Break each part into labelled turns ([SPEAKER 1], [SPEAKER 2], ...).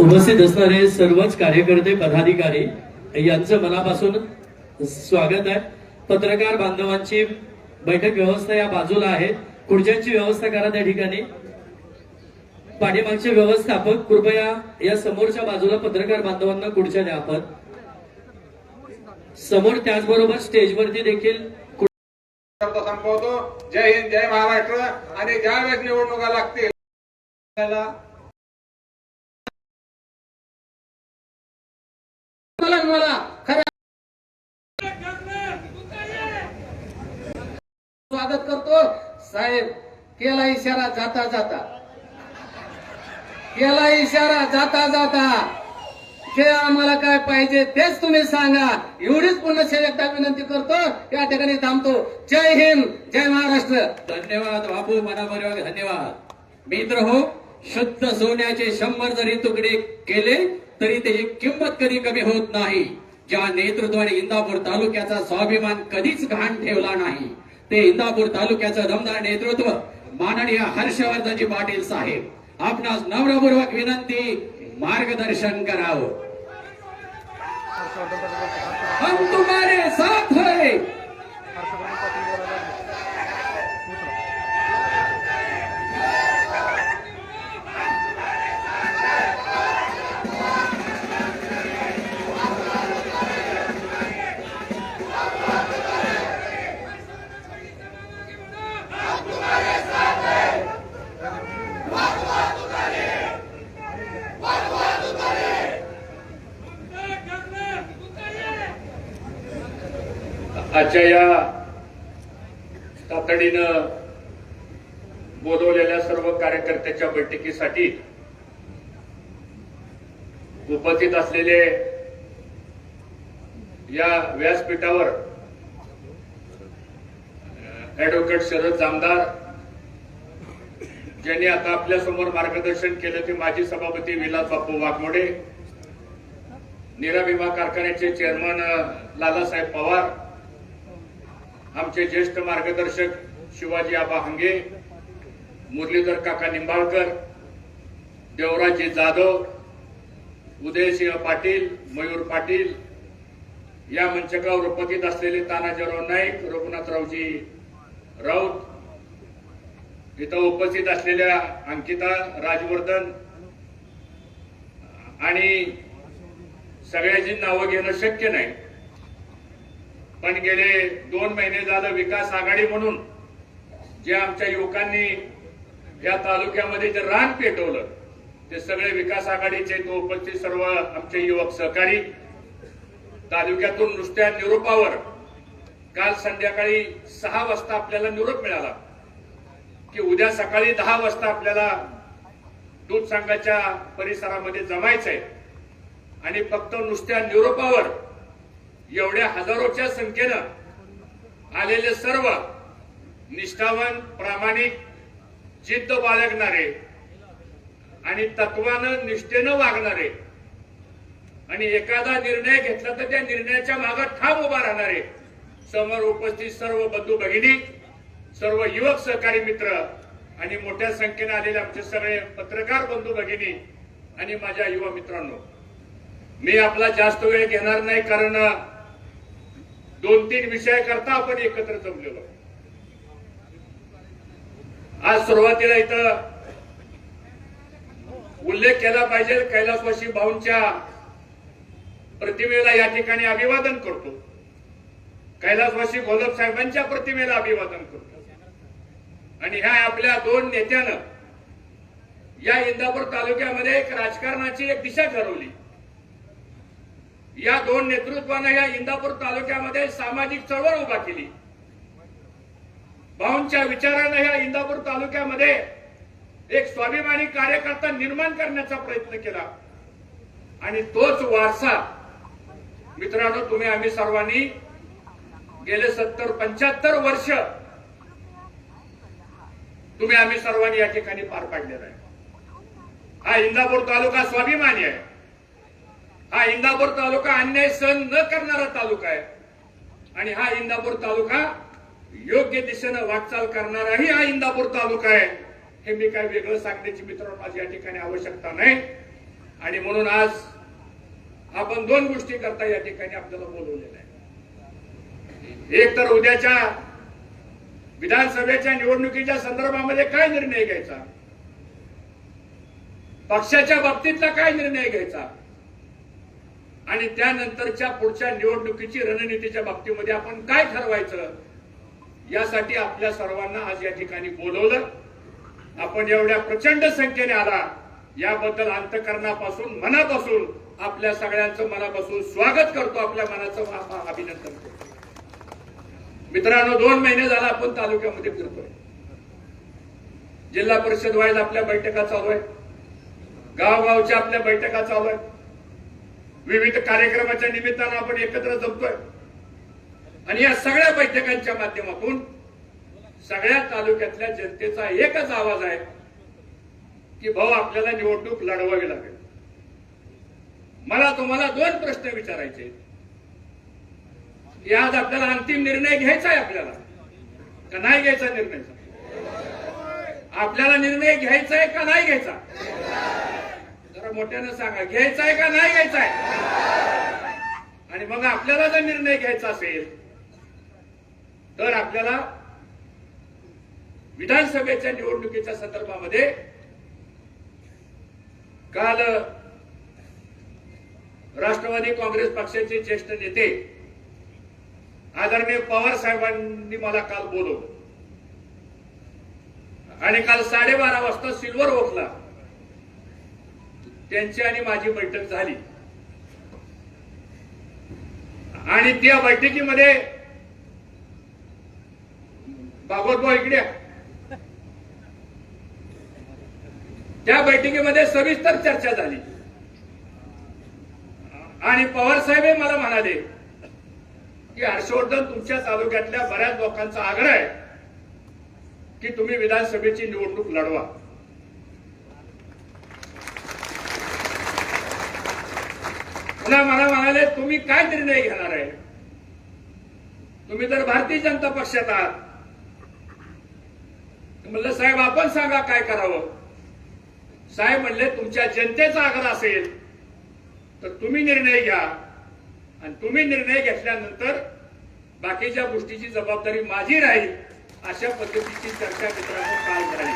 [SPEAKER 1] उपस्थित असणारे सर्वच कार्यकर्ते पदाधिकारी यांचं मनापासून स्वागत आहे. पत्रकार बांधवांची बैठक व्यवस्था या बाजूला आहे. खुर्च्यांची व्यवस्था करा त्या ठिकाणी. पाठीमागचे व्यवस्थापक कृपया या समोरच्या बाजूला पत्रकार बांधवांना खुर्च्या द्या आपण. समोर त्याचबरोबर स्टेजवरती देखील
[SPEAKER 2] संपवतो. जय हिंद जय महाराष्ट्र. आणि ज्यावेळेस निवडणुका लागतील मला मला स्वागत करतो. साहेब केला इशारा जाता जाता. केला इशारा जाता जाता. जे आम्हाला काय पाहिजे तेच तुम्ही सांगा. एवढीच पूर्ण एकदा विनंती करतो. या ठिकाणी थांबतो. जय हिंद जय महाराष्ट्र.
[SPEAKER 3] धन्यवाद बापू मनाबरोबर धन्यवाद. मित्र हो शुद्ध सोन्याचे शंभर जरी तुकडे केले तरी त्याची किंमत कधी कमी होत नाही. ज्या नेतृत्वाने इंदापूर तालुक्याचा स्वाभिमान कधीच घाण ठेवला नाही ते इंदापूर तालुक्याचं दमदार नेतृत्व माननीय हर्षवर्धनजी पाटील साहेब. आपणास नम्रपूर्वक विनंती मार्गदर्शन करावं. हम तुम्हारे साथ है.
[SPEAKER 4] आजच्या या तातडीनं बोलवलेल्या सर्व कार्यकर्त्याच्या बैठकीसाठी उपस्थित असलेले या व्यासपीठावर ऍडव्होकेट शरद जामदार ज्यांनी आता आपल्यासमोर मार्गदर्शन केलं ते माजी सभापती विलास बापू वाघमोडे नीरा विमा कारखान्याचे चेअरमन लालासाहेब पवार आमचे ज्येष्ठ मार्गदर्शक शिवाजी आबा हंगे मुरलीधर काका निंबाळकर देवराजी जाधव उदयसिंह पाटील मयूर पाटील या मंचकावर उपस्थित असलेले तानाजीराव नाईक रघुनाथरावजी राऊत इथं उपस्थित असलेल्या अंकिता राजवर्धन आणि सगळ्याची नावं घेणं शक्य नाही. पण गेले दोन महिने झालं विकास आघाडी म्हणून जे आमच्या युवकांनी या तालुक्यामध्ये जे रान पेटवलं ते सगळे विकास आघाडीचे तो उपस्थित सर्व आमचे युवक सहकारी तालुक्यातून नुसत्या निरोपावर काल संध्याकाळी सहा वाजता आपल्याला निरोप मिळाला की उद्या सकाळी दहा वाजता आपल्याला दूध संघाच्या परिसरामध्ये जमायचंय. आणि फक्त नुसत्या निरोपावर एवढ्या हजारोच्या संख्येनं आलेले सर्व निष्ठावान प्रामाणिक जिद्द बाळगणारे आणि तत्वानं निष्ठेनं वागणारे आणि एखादा निर्णय घेतला तर त्या निर्णयाच्या मागे ठाम उभा राहणारे समोर उपस्थित सर्व बंधू भगिनी सर्व युवक सहकारी मित्र आणि मोठ्या संख्येने आलेले आमचे सगळे पत्रकार बंधू भगिनी आणि माझ्या युवा मित्रांनो मी आपला जास्त वेळ घेणार नाही कारण दोन तीन विषय करता आपण एकत्र जमलेलो. आज सुरुवातीला इथं उल्लेख केला पाहिजे कैलासवासी भाऊंच्या प्रतिमेला या ठिकाणी अभिवादन करतो. कैलासवासी घोलप साहेबांच्या प्रतिमेला अभिवादन करतो. आणि ह्या आपल्या दोन नेत्यानं या इंदापूर तालुक्यामध्ये एक राजकारणाची एक दिशा ठरवली. या दोन नेतृत्वानं या इंदापूर तालुक्यामध्ये सामाजिक चळवळ उभा केली. भाऊंच्या विचारानं या इंदापूर तालुक्यामध्ये एक स्वाभिमानी कार्यकर्ता निर्माण करण्याचा प्रयत्न केला. आणि तोच वारसा मित्रांनो तुम्ही आम्ही सर्वांनी गेले सत्तर पंच्याहत्तर वर्ष तुम्ही आम्ही सर्वांनी या ठिकाणी पार पाडलेला आहे. हा इंदापूर तालुका स्वाभिमानी आहे. हा इंदापूर तालुका अन्याय सहन न करणारा तालुका आहे. आणि हा इंदापूर तालुका योग्य दिशेनं वाटचाल करणाराही हा इंदापूर तालुका आहे. हे मी काय वेगळं सांगण्याची मित्रांनो माझी या ठिकाणी आवश्यकता नाही. आणि म्हणून आज आपण दोन गोष्टी करता या ठिकाणी आपल्याला बोलवलेलं आहे एक तर उद्याच्या विधानसभेच्या निवडणुकीच्या संदर्भामध्ये काय निर्णय घ्यायचा? पक्षाच्या बाबतीतला काय निर्णय घ्यायचा? आणि त्यानंतरच्या पुढच्या निवडणुकीची रणनीतीच्या बाबतीमध्ये आपण काय ठरवायचं? यासाठी आपल्या सर्वांना आज या ठिकाणी बोलवलं. आपण एवढ्या प्रचंड संख्येने आला. याबद्दल अंतकरणापासून मनापासून आपल्या सगळ्यांचं मनापासून स्वागत करतो आपल्या मनाचं अभिनंदन करतो. मित्रांनो दोन महिने झाला आपण तालुक्यामध्ये फिरतोय. जिल्हा परिषद वाईज आपल्या बैठका चालू आहे गावगावच्या आपल्या बैठका चालू आहेत. विविध कार्यक्रमाच्या निमित्तानं आपण एकत्र जमतोय. आणि या सगळ्या बैठकांच्या माध्यमातून सगळ्या तालुक्यातल्या जनतेचा एकच आवाज आहे की भाऊ आपल्याला निवडणूक लढवावी लागेल. मला तुम्हाला दोन प्रश्न विचारायचे की आज आपल्याला अंतिम निर्णय घ्यायचा आहे आपल्याला? का नाही घ्यायचा निर्णय? आपल्याला निर्णय घ्यायचा आहे का नाही घ्यायचा? जरा मोठ्यानं सांगा घ्यायचा आहे का नाही घ्यायचा आहे? आणि मग आपल्याला जर निर्णय घ्यायचा असेल तर आपल्याला विधानसभेच्या निवडणुकीच्या संदर्भामध्ये काल राष्ट्रवादी काँग्रेस पक्षाचे ज्येष्ठ नेते आदरणीय पवार साहेबांनी मला काल बोलवलं. आणि काल साडेबारा वाजता सिल्वर ओखला त्यांची आणि माझी बैठक झाली. आणि त्या बैठकीमध्ये भागवतभाऊ इकडे त्या बैठकीमध्ये सविस्तर चर्चा झाली. आणि पवार साहेब मला म्हणाले की हर्षवर्धन तुमच्या तालुक्यातल्या बऱ्याच लोकांचा आग्रह आहे की तुम्ही विधानसभेची निवडणूक लढवा. पुन्हा मला म्हणाले तुम्ही काय निर्णय घेणार आहे. तुम्ही तर भारतीय जनता पक्षात आहात. म्हणलं साहेब आपण सांगा काय करावं? साहेब म्हणले तुमच्या जनतेचा आग्रह असेल तर तुम्ही निर्णय घ्या. आणि तुम्ही निर्णय घेतल्यानंतर बाकीच्या गोष्टीची जबाबदारी माझी राहील अशा पद्धतीची चर्चा मित्रांनो काल झाली.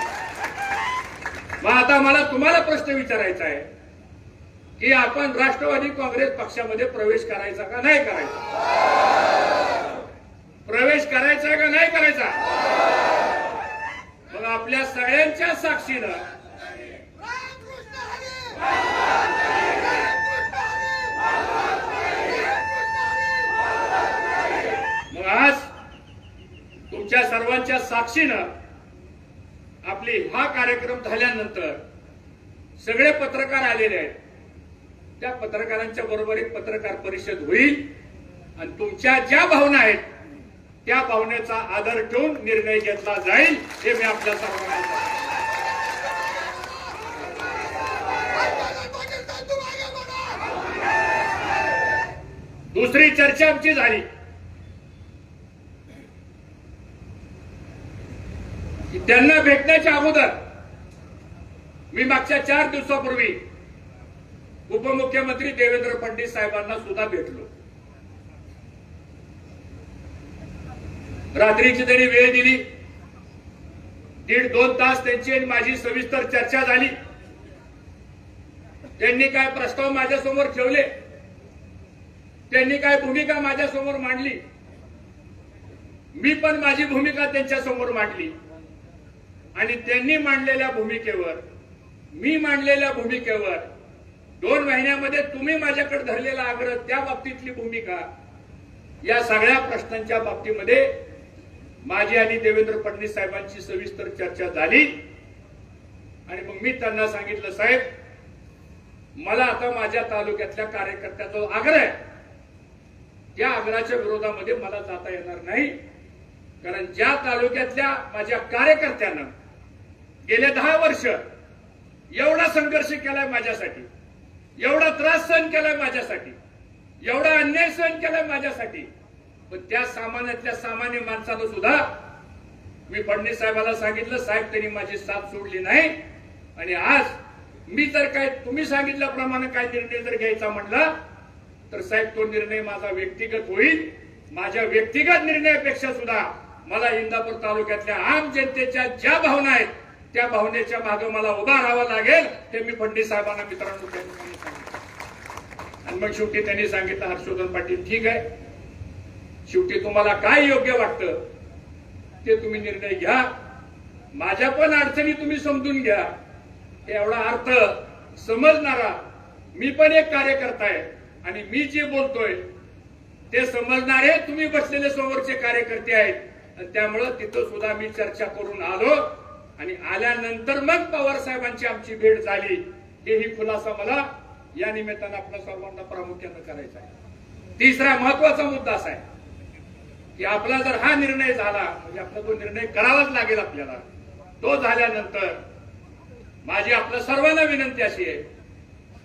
[SPEAKER 4] मग आता मला तुम्हाला प्रश्न विचारायचा आहे. की आपण राष्ट्रवादी काँग्रेस पक्षामध्ये प्रवेश करायचा का नाही करायचा? प्रवेश करायचा का नाही करायचा? मग आपल्या सगळ्यांच्या साक्षीनं मग आज तुमच्या सर्वांच्या साक्षीनं आपली हा कार्यक्रम झाल्यानंतर सगळे पत्रकार आलेले आहेत. त्या पत्रकारांच्या बरोबर एक पत्रकार परिषद होईल. आणि तुमच्या ज्या भावना आहेत त्या भावनेचा आदर ठेवून निर्णय घेतला जाईल हे मी आपल्या सर्वांना दुसरी चर्चा आमची झाली. त्यांना भेटण्याच्या अगोदर मी मागच्या चार दिवसापूर्वी उपमुख्यमंत्री देवेंद्र फडणवीस साहेबांना सुद्धा भेटलो. रात्रीची त्यांनी वेळ दिली. दीड दोन तास त्यांची आणि माझी सविस्तर चर्चा झाली. त्यांनी काय प्रस्ताव माझ्यासमोर ठेवले? त्यांनी काय भूमिका माझ्यासमोर मांडली? मी पण माझी भूमिका त्यांच्यासमोर मांडली. आणि त्यांनी मांडलेल्या भूमिकेवर मी मांडलेल्या भूमिकेवर दोन महिन्यामध्ये तुम्ही माझ्याकडे धरलेला आग्रह त्या बाबतीतली भूमिका या सगळ्या प्रश्नांच्या बाबतीमध्ये माझी आणि देवेंद्र फडणवीस साहेबांची सविस्तर चर्चा झाली. आणि मग मी त्यांना सांगितलं साहेब मला आता माझ्या तालुक्यातल्या कार्यकर्त्याचा आग्रह आहे त्या आग्रहाच्या विरोधामध्ये मला जाता येणार नाही. कारण ज्या तालुक्यातल्या माझ्या कार्यकर्त्यानं गेले दहा वर्ष एवढा संघर्ष केलाय माझ्यासाठी एवढा त्रास सहन केलाय माझ्यासाठी. एवढा अन्याय सहन केलाय माझ्यासाठी. पण त्या सामान्यातल्या सामान्य माणसानं सुद्धा मी फडणवीस साहेबाला सांगितलं साहेब त्यांनी माझी साथ सोडली नाही. आणि आज मी तर काय तुम्ही सांगितल्याप्रमाणे काय निर्णय जर घ्यायचा म्हटला तर साहेब तो निर्णय माझा व्यक्तिगत होईल. माझ्या व्यक्तिगत निर्णयापेक्षा सुद्धा मला इंदापूर तालुक्यातल्या आम जनतेच्या ज्या भावना आहेत त्या भावनेच्या मागे मला उभा राहावं लागेल हे मी फडणवीस साहेबांना मित्रांनो सांगितलं. आणि मग शेवटी त्यांनी सांगितलं हर्षवर्धन पाटील ठीक आहे. शेवटी तुम्हाला काय योग्य वाटतं ते तुम्ही निर्णय घ्या. माझ्या पण अडचणी तुम्ही समजून घ्या. एवढा अर्थ समजणारा मी पण एक कार्यकर्ता आहे. आणि मी जे बोलतोय ते समजणारे तुम्ही बसलेले समोरचे कार्यकर्ते आहेत. आणि त्यामुळं तिथं सुद्धा मी चर्चा करून आलो. आणि आल्यानंतर मग पवार साहेबांची आमची भेट झाली. हेही खुलासा मला या निमित्तानं आपल्या सर्वांना प्रामुख्यानं करायचा आहे. तिसरा महत्त्वाचा मुद्दा असा आहे की आपला जर हा निर्णय झाला म्हणजे आपला तो निर्णय करावाच लागेल आपल्याला तो झाल्यानंतर माझी आपल्या सर्वांना विनंती अशी आहे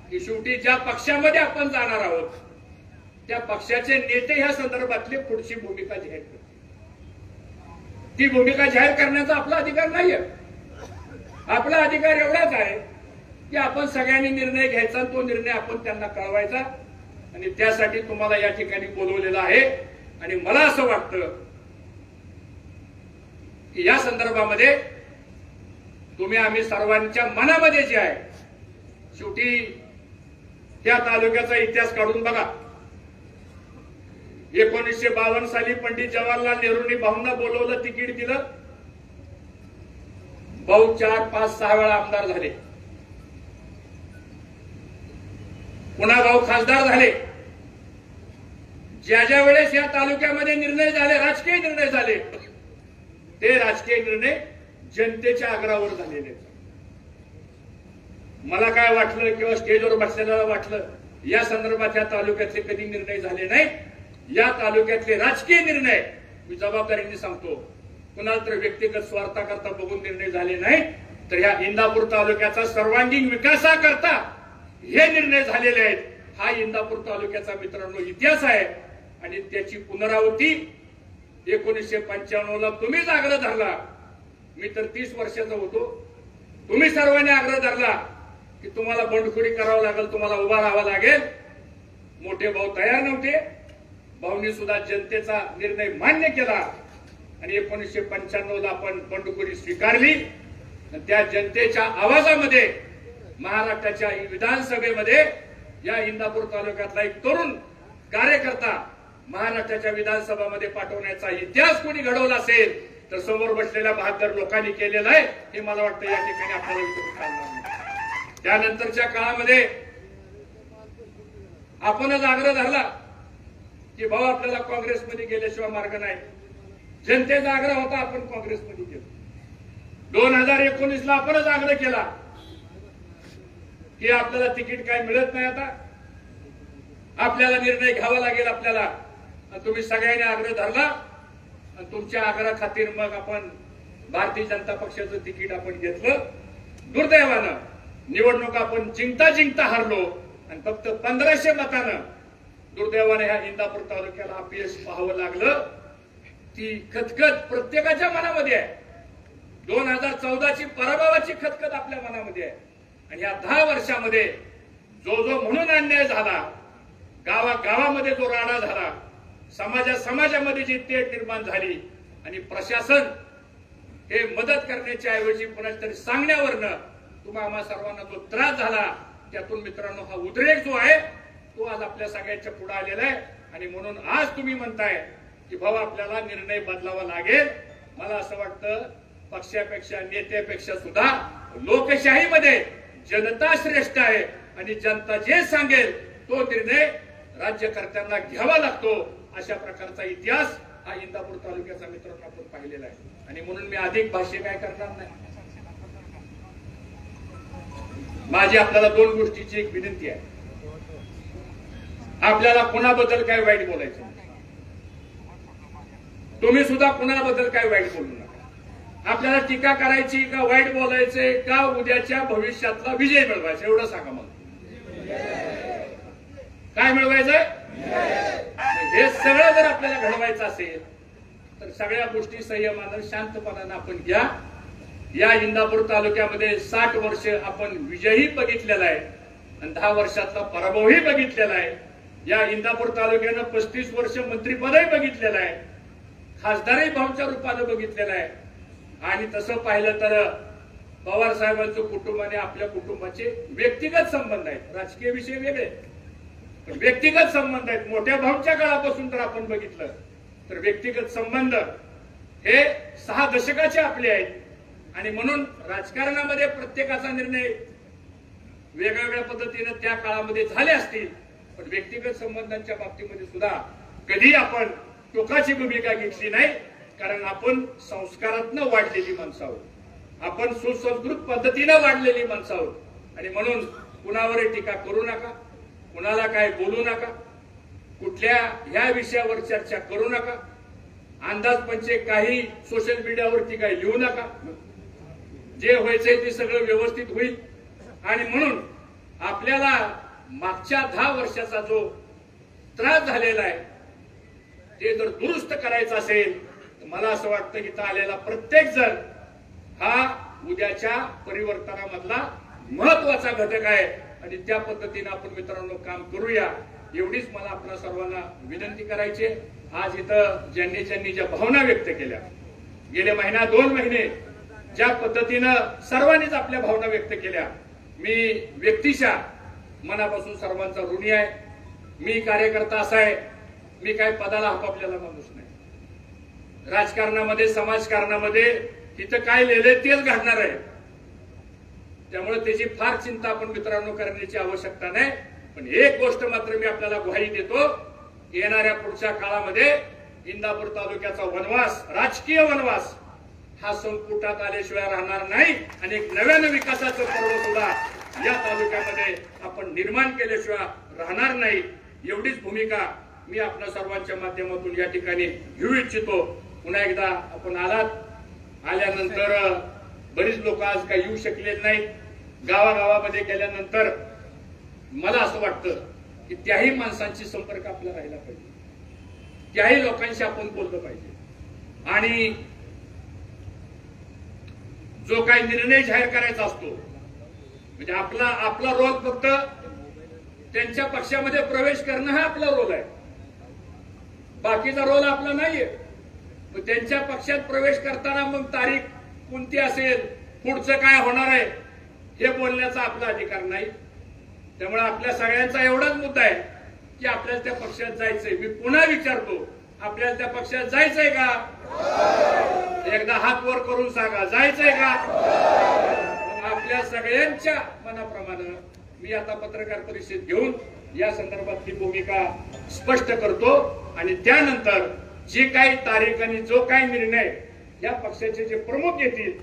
[SPEAKER 4] की शेवटी ज्या पक्षामध्ये आपण जाणार आहोत त्या पक्षाचे नेते ह्या संदर्भातली पुढची भूमिका जाहीर करतील. ती भूमिका जाहीर करण्याचा आपला अधिकार नाहीये. आपला अधिकार एवढाच आहे की आपण सगळ्यांनी निर्णय घ्यायचा तो निर्णय आपण त्यांना कळवायचा. आणि त्यासाठी तुम्हाला या ठिकाणी बोलवलेलं आहे. आणि मला असं वाटतं की या संदर्भामध्ये तुम्ही आम्ही सर्वांच्या मनामध्ये जे आहे शेवटी त्या तालुक्याचा इतिहास काढून बघा. एकोणीसशे बावन्न साली पंडित जवाहरलाल नेहरूंनी भाऊंना बोलवलं तिकीट दिलं. भाऊ चार पाच सहा वेळा आमदार झाले. पुन्हा भाऊ खासदार झाले. ज्या ज्या वेळेस या तालुक्यामध्ये निर्णय झाले राजकीय निर्णय झाले ते राजकीय निर्णय जनतेच्या आग्रहावर झालेले मला काय वाटलं किंवा स्टेजवर बसलेल्याला वाटलं या संदर्भात या तालुक्यातले कधी निर्णय झाले नाही या तालुक्यातले राजकीय निर्णय मी जबाबदारीने सांगतो. कुणाला तर व्यक्तिगत स्वार्थाकरता बघून निर्णय झाले नाही तर या इंदापूर तालुक्याचा सर्वांगीण विकासाकरता हे निर्णय झालेले आहेत. हा इंदापूर तालुक्याचा मित्रांनो इतिहास आहे. आणि त्याची पुनरावृत्ती एकोणीसशे पंच्याण्णव ला तुम्हीच आग्रह धरला. मी तर तीस वर्षाचा होतो. तुम्ही सर्वांनी आग्रह धरला की तुम्हाला बंडखोरी करावं लागेल तुम्हाला उभा राहावं लागेल. मोठे भाऊ तयार नव्हते. भाऊनी सुद्धा जनतेचा निर्णय मान्य केला. आणि एकोणीसशे पंच्याण्णव ला आपण बंडखोरी स्वीकारली. आणि त्या जनतेच्या आवाजामध्ये महाराष्ट्राच्या विधानसभेमध्ये या इंदापूर तालुक्यातला एक तरुण कार्यकर्ता महाराष्ट्राच्या विधानसभामध्ये पाठवण्याचा इतिहास कोणी घडवला असेल तर समोर बसलेल्या बहादर लोकांनी केलेलं आहे हे मला वाटतं या ठिकाणी आपल्याला त्यानंतरच्या काळामध्ये आपणच आग्रह धरला की भाऊ आपल्याला काँग्रेसमध्ये गेल्याशिवाय मार्ग नाही. जनतेचा आग्रह होता आपण काँग्रेसमध्ये गेलो. दोन हजार एकोणीस ला आपणच आग्रह केला की आपल्याला तिकीट काय मिळत नाही आता. आपल्याला निर्णय घ्यावा लागेल आपल्याला. तुम्ही सगळ्यांनी आग्रह धरला. आणि तुमच्या आग्रह खातीर मग आपण भारतीय जनता पक्षाचं तिकीट आपण घेतलं. दुर्दैवानं निवडणूक आपण जिंकता जिंकता हारलो. आणि फक्त पंधराशे मतानं दुर्दैवाने ह्या इंदापूर तालुक्याला अपयश पाहावं लागलं. ती खतखत प्रत्येकाच्या मनामध्ये आहे. दोन हजार चौदाची पराभवाची खतखत आपल्या मनामध्ये आहे. आणि या दहा वर्षामध्ये जो जो म्हणून अन्याय झाला गावा गावामध्ये जो राडा झाला समाजा समाजामध्ये जी तेढ निर्माण झाली आणि प्रशासन हे मदत करण्याच्या ऐवजी कुणाच तरी सांगण्यावरनं तुम्हा आम्हा सर्वांना जो त्रास झाला त्यातून मित्रांनो हा उद्रेक जो आहे तो आज आपल्या सगळ्यांच्या पुढे आलेला आहे. आणि म्हणून आज तुम्ही म्हणताय की बाबा आपल्याला निर्णय बदलावा लागेल. मला असं वाटतं पक्षापेक्षा नेत्यापेक्षा सुद्धा लोकशाहीमध्ये जनता श्रेष्ठ आहे आणि जनता जे सांगेल तो निर्णय राज्यकर्त्यांना घ्यावा लागतो. अशा प्रकारचा इतिहास हा इंदापूर तालुक्याचा मित्रांनो आपण पाहिलेला आहे. आणि म्हणून मी अधिक भाष्य काय करणार नाही. माझी आपल्याला दोन गोष्टीची एक विनंती आहे. आपल्याला कोणाबद्दल काय वाईट बोलायचं? तुम्ही सुद्धा कुणाबद्दल काय वाईट बोलू नका. आपल्याला टीका करायची का वाईट बोलायचे का उद्याच्या भविष्यातला विजय मिळवायचा एवढं सांगा मला. काय मिळवायचंय हे सगळं जर आपल्याला घडवायचं असेल तर सगळ्या गोष्टी संयमानं शांतपणानं आपण घ्या. या इंदापूर तालुक्यामध्ये साठ वर्ष आपण विजयही बघितलेला आहे आणि दहा वर्षातला पराभवही बघितलेला आहे. या इंदापूर तालुक्यानं पस्तीस वर्ष मंत्रीपदही बघितलेलं आहे. खासदारही भाऊच्या रूपानं बघितलेलं आहे. आणि तसं पाहिलं तर पवार साहेबांचं कुटुंब आणि आपल्या कुटुंबाचे व्यक्तिगत संबंध आहेत. राजकीय विषय वेगळे. पण व्यक्तिगत संबंध आहेत. मोठ्या भाऊच्या काळापासून जर आपण बघितलं तर व्यक्तिगत संबंध हे सहा दशकाचे आपले आहेत. आणि म्हणून राजकारणामध्ये प्रत्येकाचा निर्णय वेगवेगळ्या पद्धतीनं त्या काळामध्ये झाले असतील. पण व्यक्तिगत संबंधांच्या बाबतीमध्ये सुद्धा कधी आपण टोकाची भूमिका घेतली नाही कारण आपण संस्कारातनं वाढलेली माणसं आहोत. आपण सुसंस्कृत पद्धतीनं वाढलेली माणसं आहोत. आणि म्हणून कुणावर टीका करू नका कुणाला काय बोलू नका कुठल्या ह्या विषयावर चर्चा करू नका अंदाजपंचे म्हणजे काही सोशल मीडियावरती काही लिहू नका. जे व्हायचंय ते सगळं व्यवस्थित होईल. आणि म्हणून आपल्याला मागच्या दहा वर्षाचा जो त्रास झालेला आहे ते जर दुरुस्त करायचं असेल तर मला असं वाटतं की इथं आलेला प्रत्येक जण हा उद्याच्या परिवर्तनामधला महत्त्वाचा घटक आहे. आणि त्या पद्धतीने आपण मित्रांनो काम करूया. एवढीच मला आपल्या सर्वांना विनंती करायची आहे. आज इथं ज्यांनी ज्यांनी ज्या भावना व्यक्त केल्या गेले महिना दोन महिने ज्या पद्धतीनं सर्वांनीच आपल्या भावना व्यक्त केल्या. मी व्यक्तिशा मनापासून सर्वांचा ऋणी आहे. मी कार्यकर्ता असा आहे. मी काय पदाला आपापल्याला माणूस नाही. राजकारणामध्ये समाजकारणामध्ये तिथं काय लिहिलंय तेच घडणार आहे. त्यामुळे त्याची फार चिंता आपण मित्रांनो करण्याची आवश्यकता नाही. पण एक गोष्ट मात्र मी आपल्याला ग्वाही देतो येणाऱ्या पुढच्या काळामध्ये इंदापूर तालुक्याचा वनवास राजकीय वनवास हा संपुटात आल्याशिवाय राहणार नाही. आणि एक नव्यानं विकासाचं पर्व सुद्धा या तालुक्यामध्ये आपण निर्माण केल्याशिवाय राहणार नाही. एवढीच भूमिका मी आपल्या सर्वांच्या माध्यमातून या ठिकाणी घेऊ इच्छितो. पुन्हा एकदा आपण आलात. आल्यानंतर बरीच लोक आज काही येऊ शकले नाहीत. गावागावामध्ये गेल्यानंतर मला असं वाटतं की त्याही माणसांशी संपर्क आपला राहिला पाहिजे. त्याही लोकांशी आपण बोललं पाहिजे. आणि जो काही निर्णय जाहीर करायचा असतो म्हणजे आपला आपला रोल फक्त त्यांच्या पक्षामध्ये प्रवेश करणं हा आपला रोल आहे. बाकीचा रोल आपला नाहीये. मग त्यांच्या पक्षात प्रवेश करताना मग तारीख कोणती असेल पुढचं काय होणार आहे हे बोलण्याचा आपला अधिकार नाही. त्यामुळे आपल्या सगळ्यांचा एवढाच मुद्दा आहे की आपल्याला त्या पक्षात जायचंय. मी पुन्हा विचारतो आपल्याला त्या पक्षात जायचंय का? एकदा हात वर करून सांगा जायचंय का? मग आपल्या सगळ्यांच्या मनाप्रमाणे मी आता पत्रकार परिषद घेऊन या संदर्भातली भूमिका स्पष्ट करतो आणि त्यानंतर जे काही तारीख आणि जो काही निर्णय या पक्षाचे जे प्रमुख येतील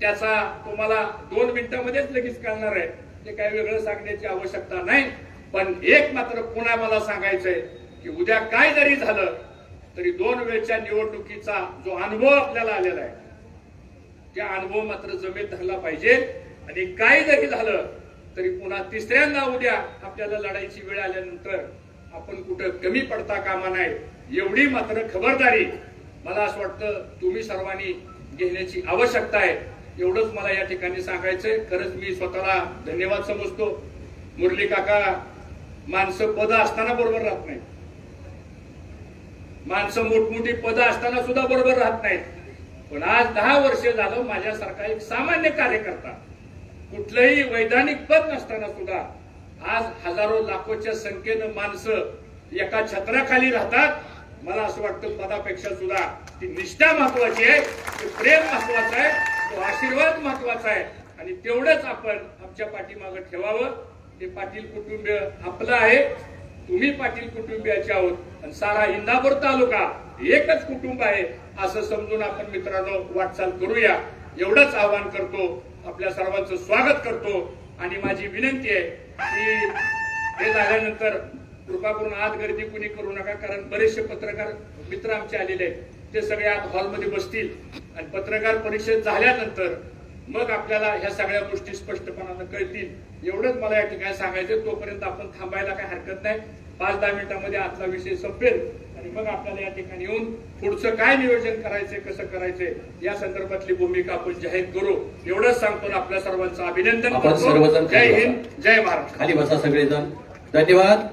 [SPEAKER 4] त्याचा तुम्हाला दोन मिनिटांमध्येच लगेच कळणार आहे. ते काही वेगळं सांगण्याची आवश्यकता नाही पण एक मात्र पुन्हा मला सांगायचंय की उद्या काय जरी झालं तरी दोन वेळच्या निवडणुकीचा जो अनुभव आपल्याला आलेला आहे त्या अनुभव मात्र जमेत धरला पाहिजे. आणि काही जरी झालं तरी पुन्हा तिसऱ्यांदा उद्या आपल्याला लढायची वेळ आल्यानंतर आपण कुठं कमी पडता कामा नाही एवढी मात्र खबरदारी. मला असं वाटतं तुम्ही सर्वांनी घेण्याची आवश्यकता आहे. एवढंच मला या ठिकाणी सांगायचंय. खरंच मी स्वतःला धन्यवाद समजतो. मुरली काका माणसं पद असताना बरोबर राहत नाही माणसं मोठमोठी पद असताना सुद्धा बरोबर राहत नाहीत. पण आज दहा वर्ष झालं माझ्यासारखा एक सामान्य कार्यकर्ता कुठलंही वैधानिक पद नसताना सुद्धा आज हजारो लाखोच्या संख्येनं माणसं एका छत्राखाली राहतात. मला असं वाटतं पदापेक्षा सुद्धा ती निष्ठा महत्वाची आहे ते प्रेम महत्वाचं आहे तो आशीर्वाद महत्त्वाचा आहे. आणि तेवढंच आपण आमच्या पाठीमागं ठेवावं. ते पाटील कुटुंबीय आपलं आहे. तुम्ही पाटील कुटुंबियाचे आहोत. आणि सारा इंदापूर तालुका एकच कुटुंब आहे. असं समजून आपण मित्रांनो वाटचाल करूया. एवढंच आवाहन करतो. आपल्या सर्वांचं स्वागत करतो. आणि माझी विनंती आहे की हे झाल्यानंतर कृपा करून आत गर्दी कुणी करू नका कारण बरेचसे पत्रकार मित्र आमचे आलेले आहेत ते सगळे आत हॉलमध्ये बसतील. आणि पत्रकार परिषद झाल्यानंतर मग आपल्याला ह्या सगळ्या गोष्टी स्पष्टपणानं कळतील. एवढंच मला या ठिकाणी सांगायचं तोपर्यंत आपण थांबायला काही हरकत नाही. पाच दहा मिनिटांमध्ये आतला विषय संपेल. आणि मग आपल्याला या ठिकाणी येऊन पुढचं काय नियोजन करायचंय कसं करायचंय या संदर्भातली भूमिका आपण जाहीर करू. एवढंच सांगतो आपल्या सर्वांचं अभिनंदन
[SPEAKER 3] आपण सर्वजण
[SPEAKER 4] जय हिंद जय महाराष्ट्र
[SPEAKER 3] खाली बसा सगळेजण. धन्यवाद.